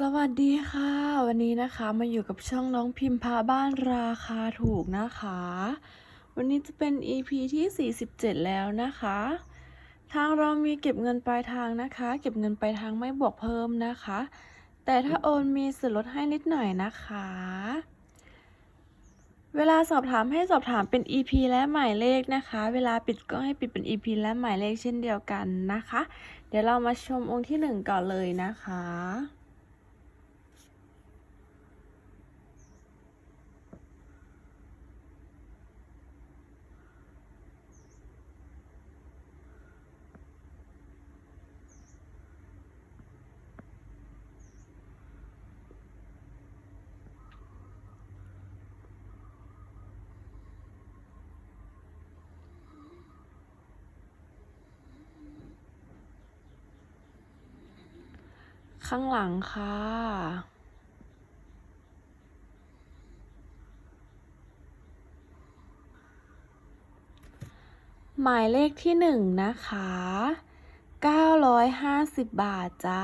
สวัสดีค่ะ วันนี้นะคะมาอยู่กับช่องน้องพิมพาบ้านราคาถูกนะคะ วันนี้จะเป็น EP ที่ 47 แล้วนะคะ ทางเรามีเก็บเงินปลายทางนะคะ เก็บเงินปลายทางไม่บวกเพิ่มนะคะ แต่ถ้าโอนมีส่วนลดให้นิดหน่อยนะคะ เวลาสอบถามให้สอบถามเป็น EP และหมายเลขนะคะ เวลาปิดก็ให้ปิดเป็น EP และหมายเลขเช่นเดียวกันนะคะ เดี๋ยวเรามาชมองค์ที่หนึ่งก่อนเลยนะคะ ข้างหลังค่ะ หมายเลขที่หนึ่งนะคะ 950 บาทจ้า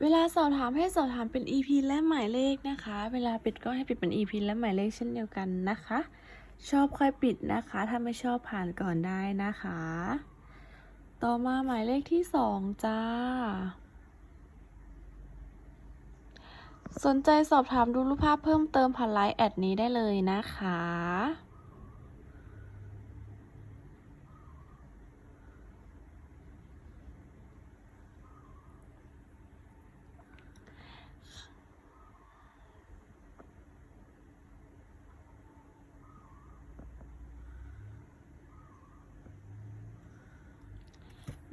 เวลาสอบถามให้สอบถามเป็น EP และหมายเลขนะคะ เวลาปิดก็ให้ปิดเป็น EP และหมายเลขเช่นเดียวกันนะคะ ชอบค่อยปิดนะคะ ถ้าไม่ชอบผ่านก่อนได้นะคะ ต่อมาหมายเลขที่สองจ้า สนใจสอบถามดูรูปภาพเพิ่มเติมผ่านไลน์แอดนี้ได้เลยนะคะ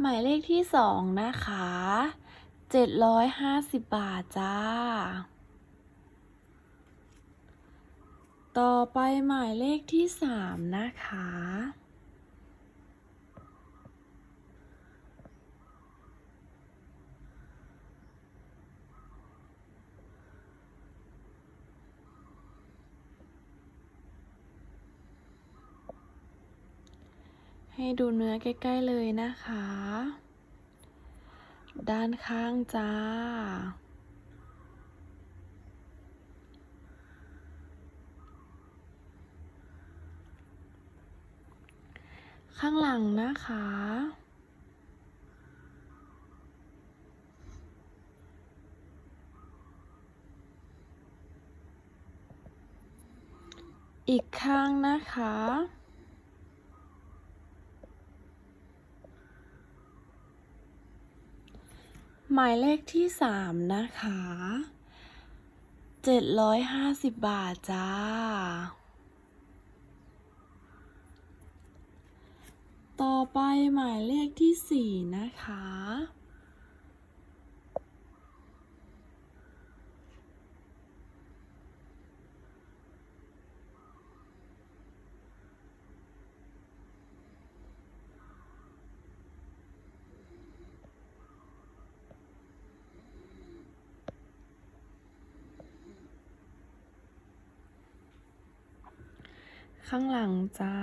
หมายเลขที่สองนะคะเจ็ดร้อยห้าสิบบาทจ้า ต่อไปหมายเลขที่สามนะคะ ให้ดูเนื้อใกล้ ๆ เลยนะคะ ด้านข้างจ้า ข้างหลังนะคะอีกข้างนะคะ หมายเลขที่สามนะคะเจ็ดร้อยห้าสิบบาทจ้า ต่อไปหมายเลขที่สี่นะคะ ข้างหลังจ้า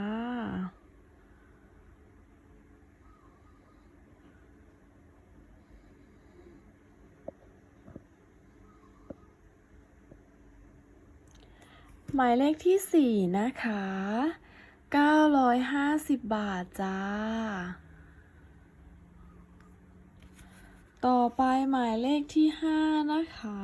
หมายเลขที่สี่นะคะ 950 บาทจ้า ต่อไปหมายเลขที่ห้านะคะ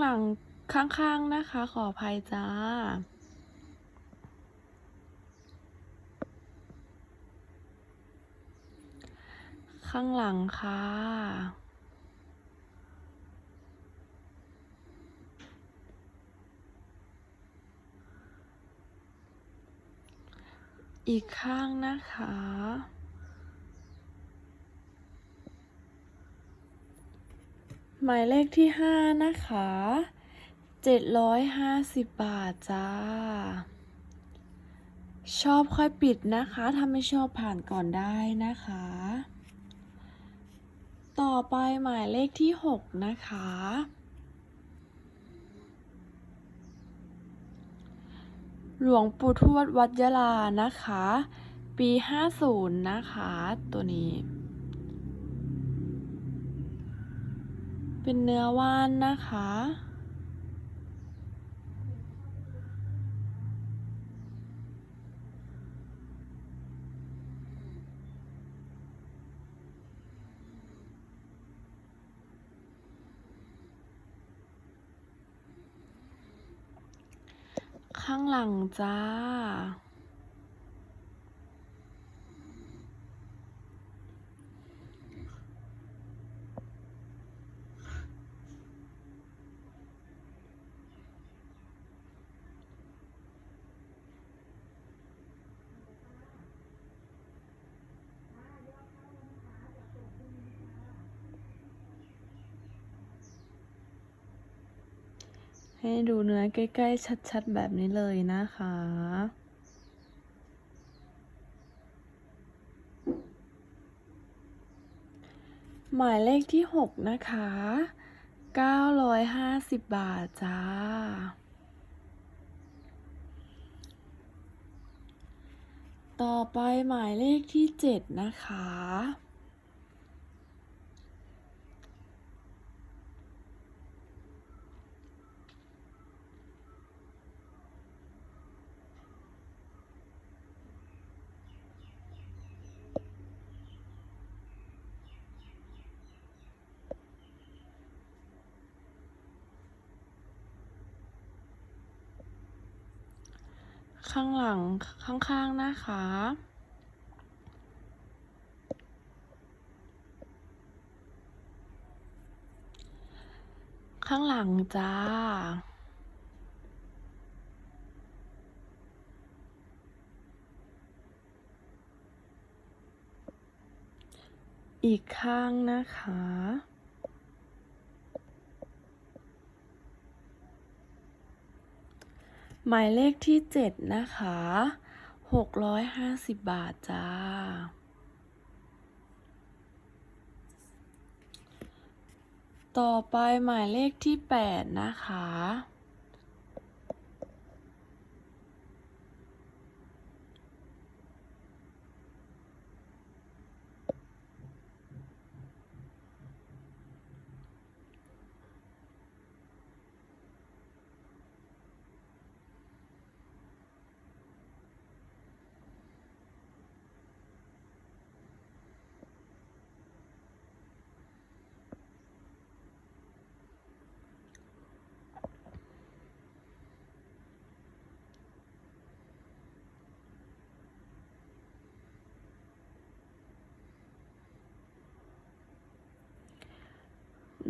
หลังข้างๆนะคะ ขออภัยจ้า ข้างหลังค่ะอีกข้างนะคะ หมายเลขที่ห้านะคะเจ็ดร้อยห้าสิบบาทจ้า ชอบค่อยปิดนะคะ ถ้าไม่ชอบผ่านก่อนได้นะคะ ต่อไปหมายเลขที่หกนะคะ หลวงปู่ทวดวัดยะลานะคะ ปี 50 นะคะ ตัวนี้ เป็นเนื้อว่านนะคะ ข้างหลังจ้า ให้ดูเนื้อใกล้ ๆ ชัด ๆ แบบนี้เลยนะคะ หมายเลขที่ 6 นะคะ 950 บาทจ้า ต่อไปหมายเลขที่ 7 นะคะ ข้างหลังข้างๆนะคะ ข้างหลังจ้าอีกข้างนะคะ หมายเลขที่ 7 นะคะ 650 บาทจ้า ต่อไปหมายเลขที่ 8 นะคะ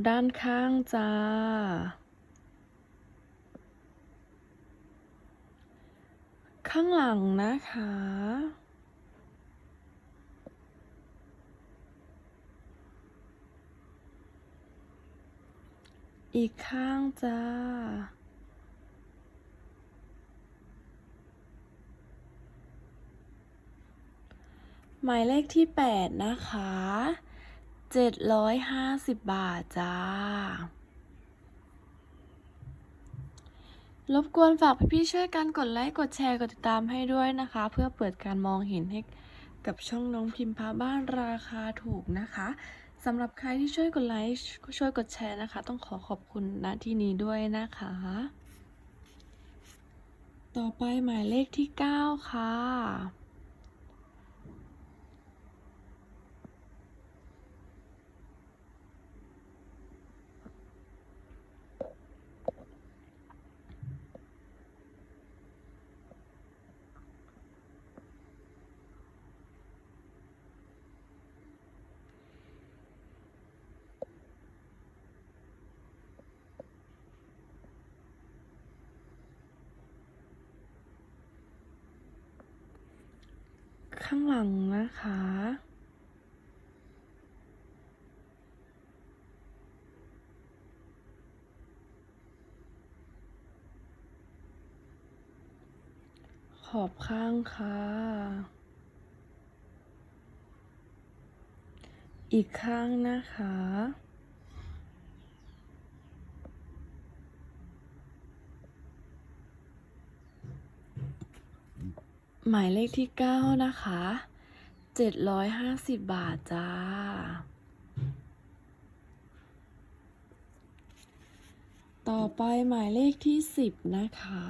ด้านข้างจ้า ข้างหลังนะคะ อีกข้างจ้า หมายเลขที่ 8 นะคะ 750บาทจ้ารบกวนฝากพี่ๆช่วยกันกดไลค์กดแชร์กดติดตามให้ด้วยนะคะ เพื่อเปิดการมองเห็นให้กับช่องน้องพิมพ์พาบ้านราคาถูกนะคะสำหรับใครที่ช่วยกดไลค์ช่วยกดแชร์นะคะ ต้องขอขอบคุณณที่นี้ด้วยนะคะ ต่อไปหมายเลขที่ 9 ค่ะ ข้างหลังนะคะ ขอบข้างค่ะ อีกข้างนะคะ หมายเลขที่เก้านะคะเจ็ดร้อยห้าสิบบาทจ้า ต่อไปหมายเลขที่สิบนะคะ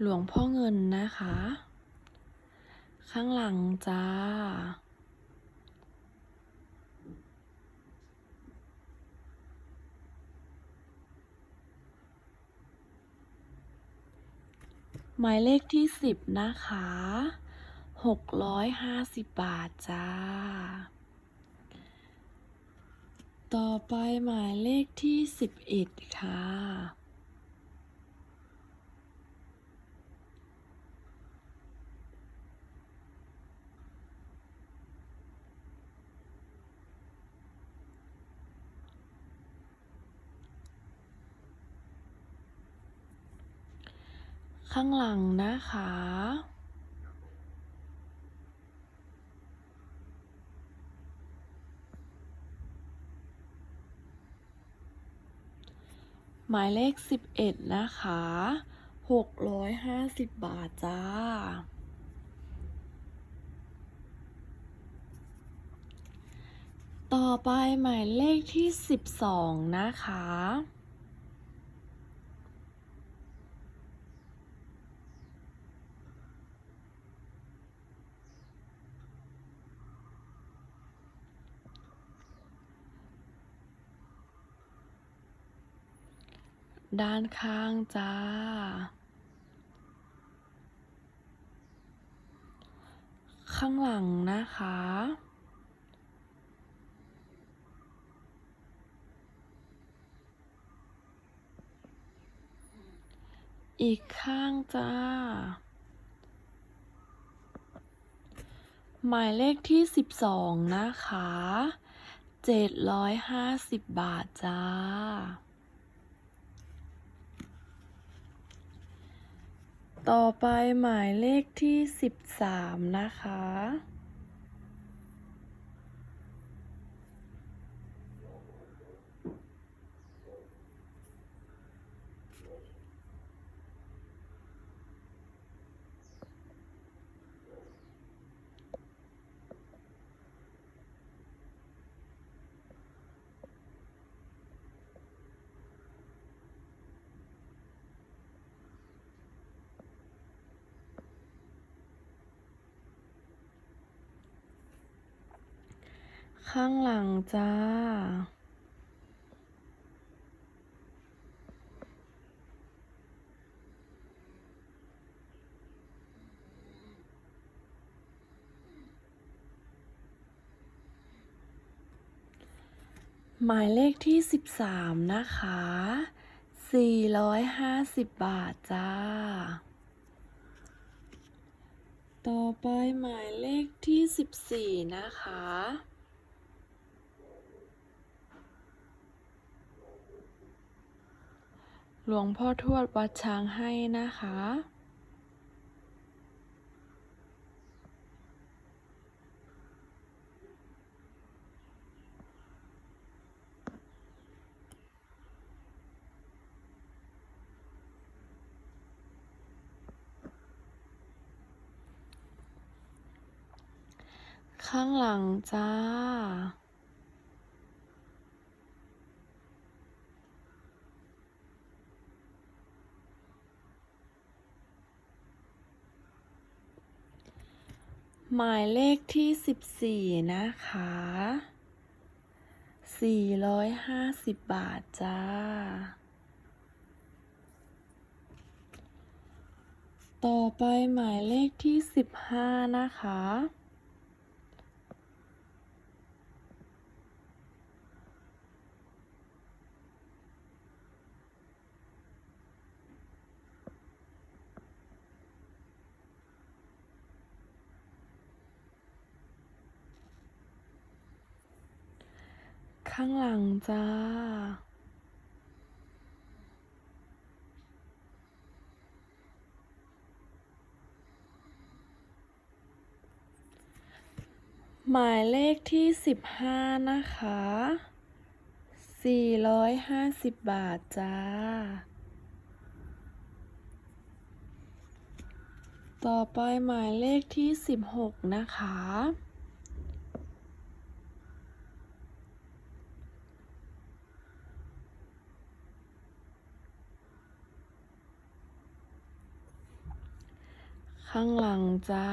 หลวงพ่อเงินนะคะ ข้างหลังจ้า หมายเลขที่สิบนะคะหกร้อยห้าสิบบาทจ้า ต่อไปหมายเลขที่สิบเอ็ดค่ะ ข้างหลังนะคะ หมายเลขสิบเอ็ดนะคะหกร้อยห้าสิบบาทจ้าต่อไปหมายเลขที่สิบสองนะคะ ด้านข้างจ้า ข้างหลังนะคะ อีกข้างจ้า หมายเลขที่สิบสองนะคะเจ็ดร้อยห้าสิบบาทจ้า ต่อไปหมายเลขที่สิบสามนะคะ ข้างหลังจ้า หมายเลขที่สิบสามนะคะสี่ร้อยห้าสิบบาทจ้า ต่อไปหมายเลขที่สิบสี่นะคะ หลวงพ่อทวดวัดช้างให้นะคะ ข้างหลังจ้า หมายเลขที่สิบสี่นะคะสี่ร้อยห้าสิบบาทจ้า ต่อไปหมายเลขที่สิบห้านะคะ ข้างหลังจ้า หมายเลขที่สิบห้านะคะสี่ร้อยห้าสิบบาทจ้า ต่อไปหมายเลขที่สิบหกนะคะ ข้างหลังจ้า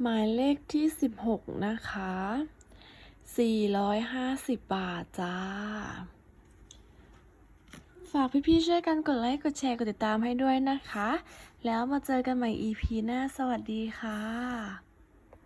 หมายเลขที่สิบหกนะคะสี่ร้อยห้าสิบบาทจ้าฝากพี่ๆช่วยกันกดไลค์กดแชร์กดติดตามให้ด้วยนะคะ แล้วมาเจอกันใหม่ EP หน้า สวัสดีค่ะ